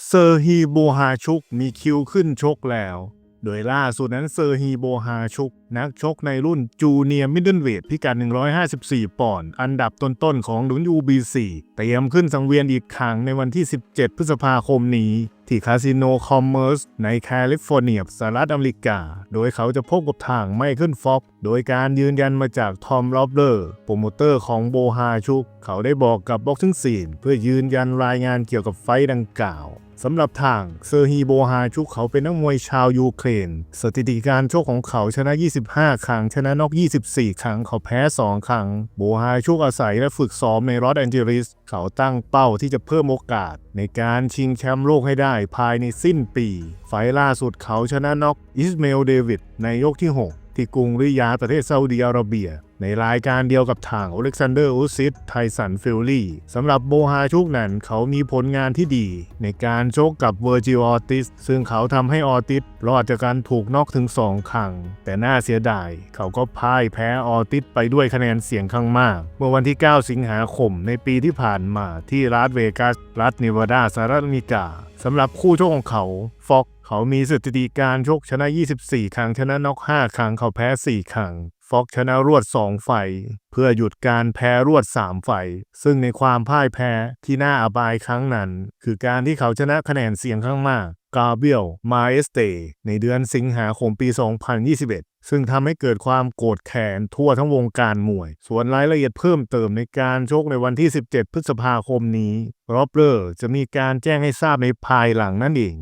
เซอร์ฮีโบฮาชุกมีคิวขึ้นชกแล้ว โดยล่าสุดนั้นเซอร์ฮีโบฮาชุก นักชกในรุ่นจูเนียร์มิดเดิลเวทพิกัด 154 ปอนด์อันดับต้นๆของดุน UBC เตรียมขึ้นสังเวียนอีกครั้งในวันที่ 17 พฤษภาคมนี้ ที่คาสิโนคอมเมอร์สในแคลิฟอร์เนียสหรัฐอเมริกา โดยเขาจะพบกับทางไมเคิลฟ็อกโดยการยืนยันมาจากทอมโรบเลอร์โปรโมเตอร์ของโบฮาชุก เขาได้บอกกับบ็อกซิ่งซีนเพื่อยืนยันรายงานเกี่ยวกับไฟดังกล่าว สำหรับทางเซอร์ฮีโบฮาชุกเขาเป็นนักมวยชาวยูเครน สถิติการชกของเขาชนะ 25 ครั้ง ชนะนอก 24 ครั้ง เขาแพ้ 2 ครั้ง โบฮาชุกอาศัยและฝึกซ้อมในลอสแอนเจลิส เขาตั้งเป้าที่จะเพิ่มโอกาส ในการชิงแชมป์โลกให้ได้ภายในสิ้นปี ไฟล์ล่าสุดเขาชนะน็อกอิสเมลเดวิดในยกที่ 6 ที่กรุงริยาประเทศซาอุดิอาระเบีย ในรายการเดียวกับทางอเล็กซานเดอร์อุซิดไทสันฟิลลี่สำหรับโบฮาชุกนั้นเขามีผลงานที่ดี ในการชกกับเวอร์จิออติส ซึ่งเขาทำให้ออติสรอดจากการถูกน็อกถึง2ครั้ง แต่น่าเสียดาย เขาก็พ่ายแพ้ออติสไปด้วยคะแนนเสียงข้างมาก เมื่อวันที่ 9 สิงหาคมในปีที่ผ่านมาที่รัฐเวกัส รัฐเนวาดาสหรัฐอเมริกาสำหรับคู่ชกของเขาฟ็อก เขามีสถิติการชกชนะ 24 ครั้ง ชนะน็อก 5 ครั้ง เขาแพ้ 4 ครั้ง ฟอกชนะรวด 2 ไฟ เพื่อหยุดการแพ้รวด 3 ไฟ ซึ่งในความพ่ายแพ้ที่น่าอบายครั้งนั้น คือการที่เขาชนะคะแนนเสียงข้างมากกาเบียลมาเอสเตในเดือนสิงหาคมปี 2021ซึ่งทำให้เกิดความโกรธแค้นทั่วทั้งวงการมวย ส่วนรายละเอียดเพิ่มเติมในการชกในวันที่ 17 พฤษภาคมนี้รอบเลอร์จะมีการแจ้งให้ทราบในภายหลังนั่นเอง